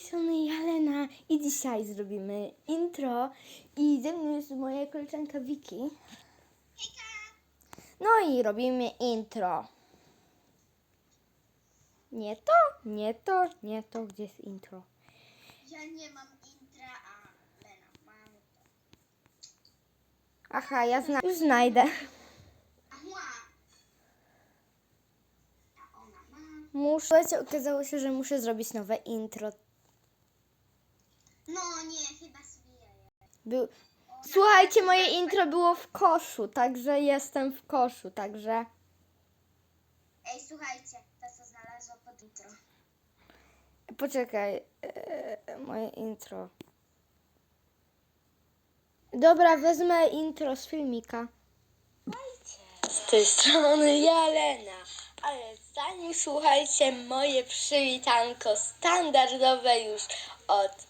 tej strony Jelena i dzisiaj zrobimy intro i ze mną jest moja koleżanka Wiki. No i robimy intro. Nie to, nie to, nie to, gdzie jest intro. Ja nie mam intra, a Lena mam. Aha, ja zna już znajdę. Ma. Muszę, okazało się, że muszę zrobić nowe intro. No nie, chyba sobie. Był... Słuchajcie, moje intro było w koszu, także jestem w koszu, także... Ej, słuchajcie, to co znalazło pod intro. Poczekaj, e, moje intro. Dobra, wezmę intro z filmika. Z tej strony Jelena, ale zanim słuchajcie moje przywitanko standardowe już od...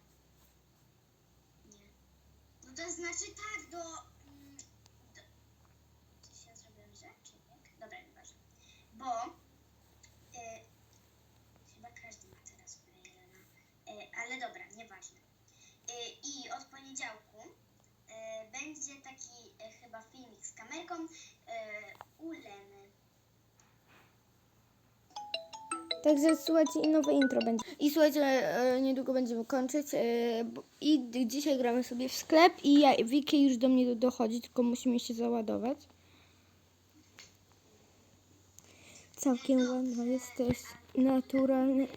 Także słuchajcie, i nowe intro będzie. I słuchajcie, e, niedługo będziemy kończyć. e, I dzisiaj gramy sobie w sklep i ja, Wiki już do mnie do- dochodzi, tylko musimy się załadować. Całkiem ładna jesteś, naturalny.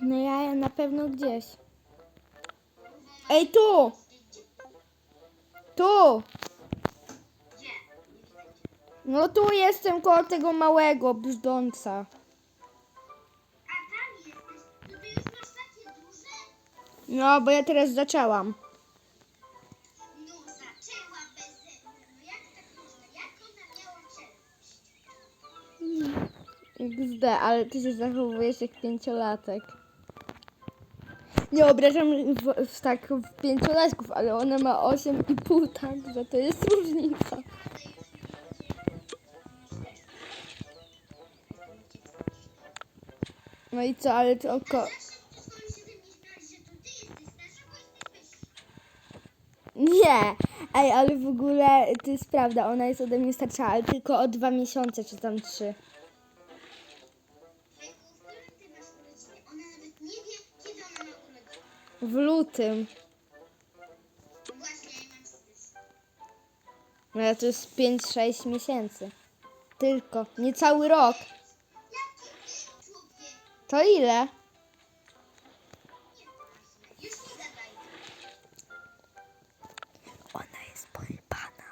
No ja, ja na pewno gdzieś. Ej, tu! Tu! No tu jestem koło tego małego brzdąca. A tam jesteś? To ty już masz takie duże? No, bo ja teraz zaczęłam. No, zaczęła. No jak tak można? Jak ona miała czelność? XD, ale ty się zachowujesz jak pięciolatek. Nie obrażam w, w, tak w pięciolatków, ale ona ma 8,5, także to jest różnica. Jesteś starsza, bo jesteś wyższa. Nie! Ej, ale w ogóle to jest prawda, ona jest ode mnie starsza, ale tylko o dwa miesiące, czy tam trzy. W którym ty masz urodziny? Ona nawet nie wie, kiedy ona ma urodziny. W lutym. No właśnie, ja. No ale to jest 5-6 miesięcy. Tylko, niecały rok. To ile? Ona jest pojebana.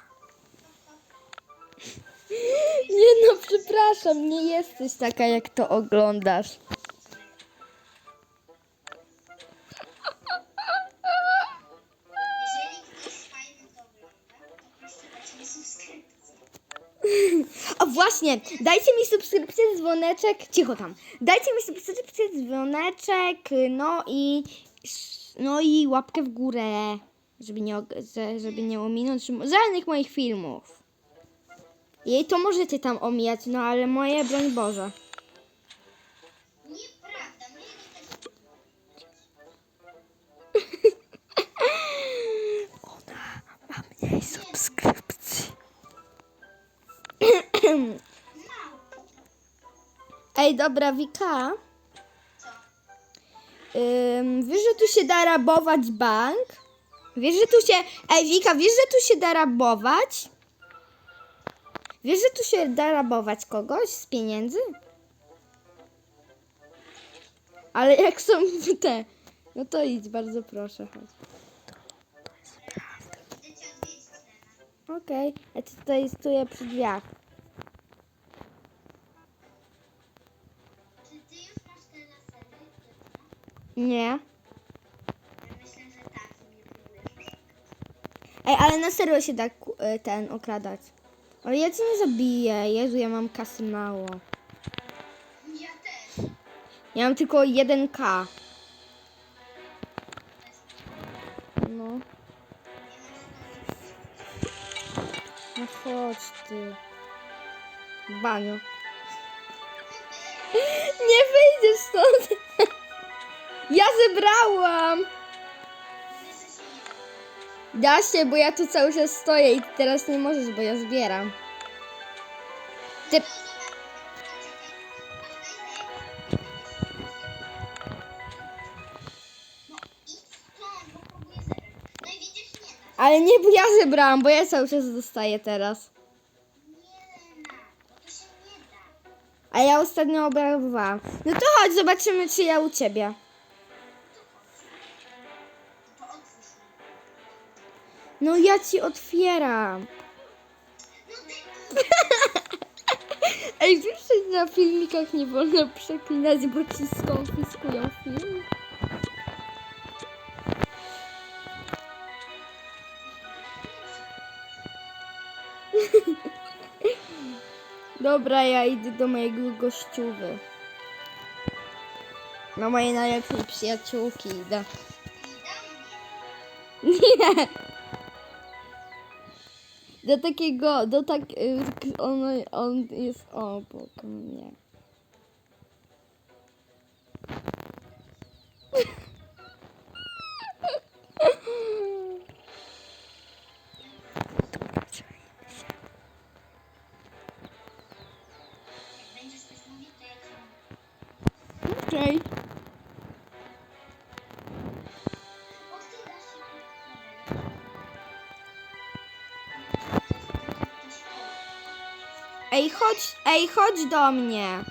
Nie no, przepraszam, nie jesteś taka, jak to oglądasz. Właśnie, dajcie mi subskrypcję, dzwoneczek, cicho tam. Dajcie mi subskrypcję, dzwoneczek, no i no i łapkę w górę, żeby nie, żeby nie ominąć żadnych moich filmów. Jej to możecie tam omijać, no ale moje, broń Boże. Ej, dobra, Wika. Ym, wiesz, że tu się da rabować bank? Wiesz, że tu się... Ej, Wika, wiesz, że tu się da rabować? Wiesz, że tu się da rabować kogoś z pieniędzy? Ale jak są te... No to idź, bardzo proszę, chodź. Cię. Okej, ja ci tutaj stoję przy drzwiach. Nie. Myślę, że tak mnie próbujesz. Ej, ale na serio się da ku- e, ten okradać. Ale ja cię nie zabiję. Jezu, ja mam kasy mało. Ja też. Ja mam tylko 1k. No. No chodź ty. Banio. Nie wyjdziesz stąd. Ja zebrałam. Da się, bo ja tu cały czas stoję i teraz nie możesz, bo ja zbieram. Ty... Ale nie, bo ja zebrałam, bo ja cały czas dostaję teraz. A ja ostatnio obrabowałam. No to chodź, zobaczymy, czy ja u ciebie. No ja ci otwieram. No. Ej, wiesz, że na filmikach nie wolno przeklinać, bo ci skonfiskują film? Dobra, ja idę do mojego gościuwy. Do mojej najlepszej przyjaciółki idę. Nie! Do takiego, do tak, y, on, on jest obok mnie. Ej, chodź, ej, chodź do mnie.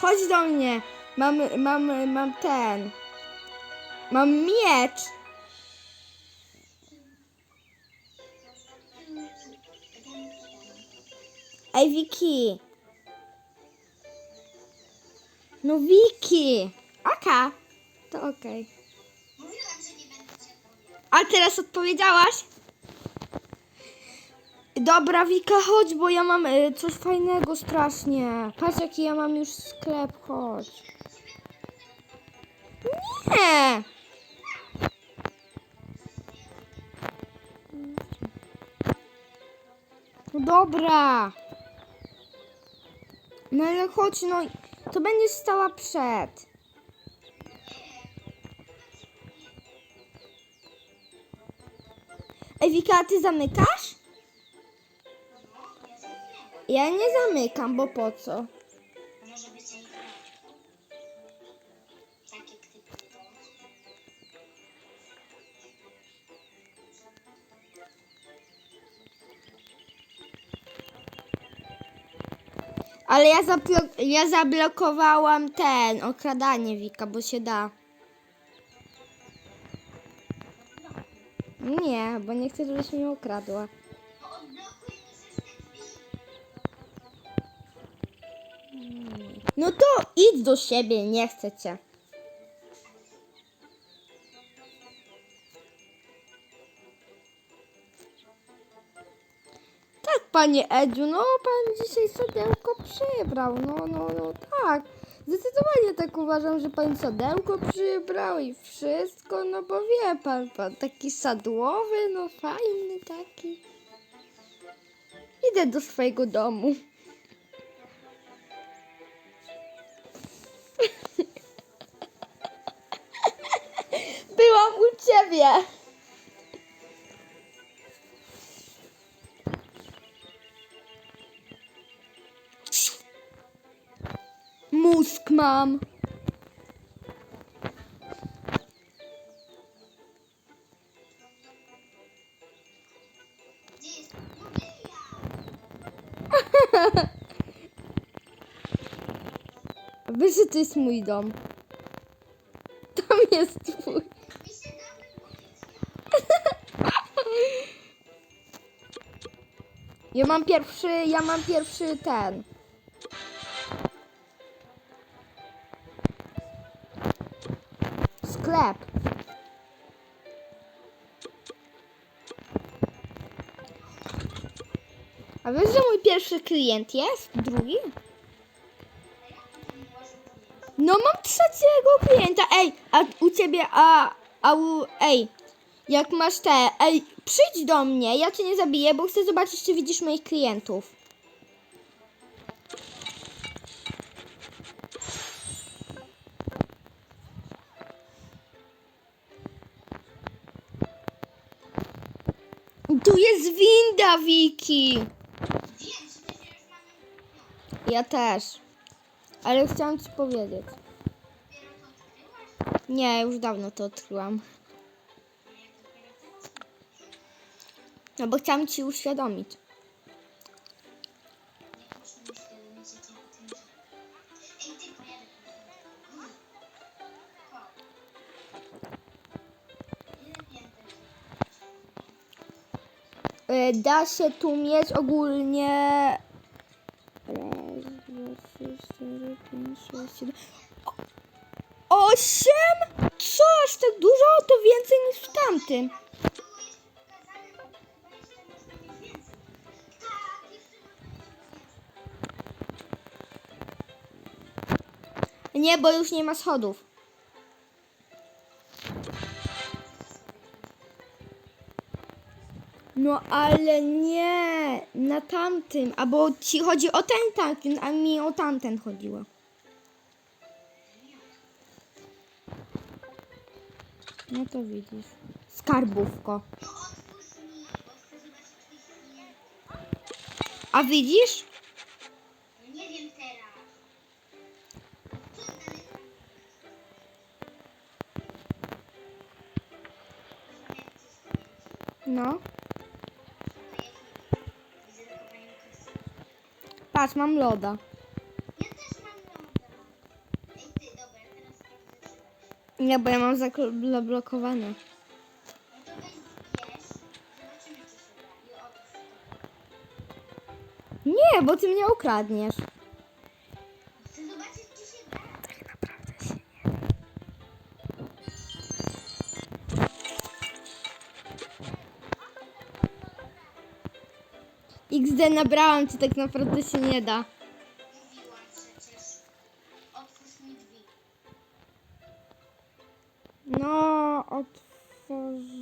Chodź do mnie. Mam, mam, mam ten. Mam miecz. Ej, Wiki. No, Wiki. Oka. To okej. Mówiłam, że nie będę cię. A teraz odpowiedziałaś? Dobra, Wika, chodź, bo ja mam y, coś fajnego strasznie. Patrz, jaki ja mam już sklep, chodź. Nie! No dobra. No ale chodź, no, to będziesz stała przed. Ej, Wika, a ty zamykasz? Ja nie zamykam, bo po co? Ale ja, ja zablokowałam ten, okradanie Wika, bo się da. Nie, bo nie chcę, żebyś mnie drzwi. No to idź do siebie, nie chcę cię. Tak, panie Edziu, no pan dzisiaj sadełko przybrał, no, no, no tak. Zdecydowanie tak uważam, że pan sadełko przybrał i wszystko, no bo wie pan, pan taki sadłowy, no fajny taki. Idę do swojego domu. Byłam u ciebie. Mózg mam. Wiesz, że to jest mój dom. Tam jest twój. Ja mam pierwszy, ja mam pierwszy ten. A wiesz, że mój pierwszy klient jest? Drugi? No mam trzeciego klienta. Ej, a u ciebie, a, a u, ej, jak masz te, ej, przyjdź do mnie, ja cię nie zabiję, bo chcę zobaczyć, czy widzisz moich klientów. Jest winda, Wiki. Ja też. Ale chciałam ci powiedzieć. Nie, już dawno to odkryłam. No bo chciałam ci uświadomić. Da się tu mieć ogólnie. Raz, Osiem? Co? Aż tak dużo? To więcej niż w tamtym. Nie, bo już nie ma schodów. No ale nie, na tamtym, albo ci chodzi o ten tamten, a mi o tamten chodziło. No to widzisz. Skarbówko. No otwórz Patrz, mam loda. Ja też mam loda. Ej ty, dobra, teraz sprawdzę czy masz. Nie, bo ja mam zablokowane. No to weź zbierz. Zobaczymy czy się da. Nie, bo ty mnie ukradniesz. XD nabrałam, ci tak naprawdę się nie da. Mówiłam przecież. Otwórz mi drzwi. No, otworzyłam.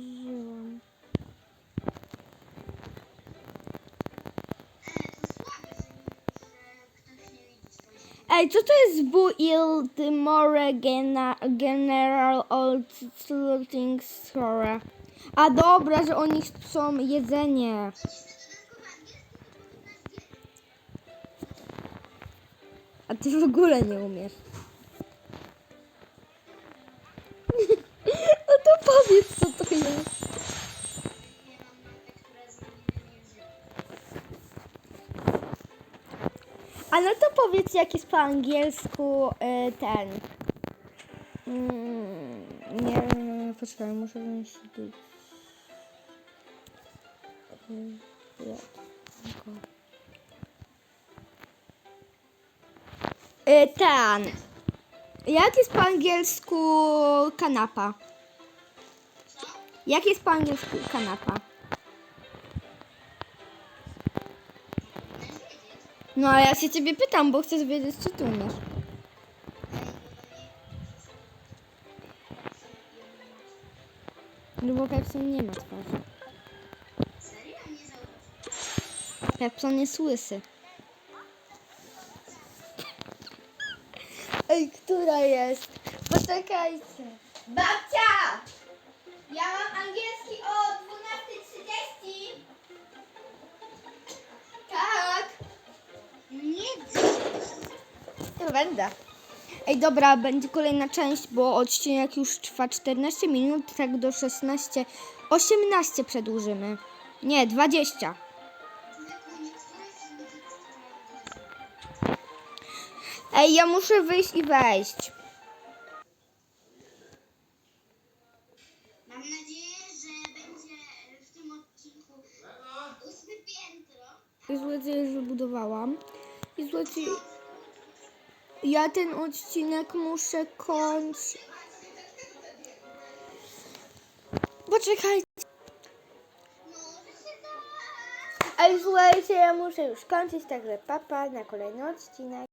Ej, co to jest Build More gena, General Old Sluting Store? A dobra, że oni chcą jedzenie. A ty w ogóle nie umiesz. No to powiedz, co to jest. A no to powiedz, jak jest po angielsku y, ten. Mm, nie, poczekaj, muszę wymyślić. Ten. Jak jest po angielsku kanapa? Jak jest po angielsku kanapa? No a ja się ciebie pytam, bo chcę wiedzieć, czy ty umiesz. No bo Pepson nie ma twarzy. Pepson jest łysy. Ej, która jest? Poczekajcie. Babcia! Ja mam angielski o 12.30. Tak. Nie To będę. Ej, dobra, będzie kolejna część, bo odcinek już trwa 14 minut, tak do 16, 18 przedłużymy. Nie, 20. Ej, ja muszę wyjść i wejść. Mam nadzieję, że będzie w tym odcinku ósme piętro. I słuchajcie, już wybudowałam. I słuchajcie, ja ten odcinek muszę kończyć. Poczekajcie. Ale słuchajcie, ja muszę już kończyć, także papa na kolejny odcinek.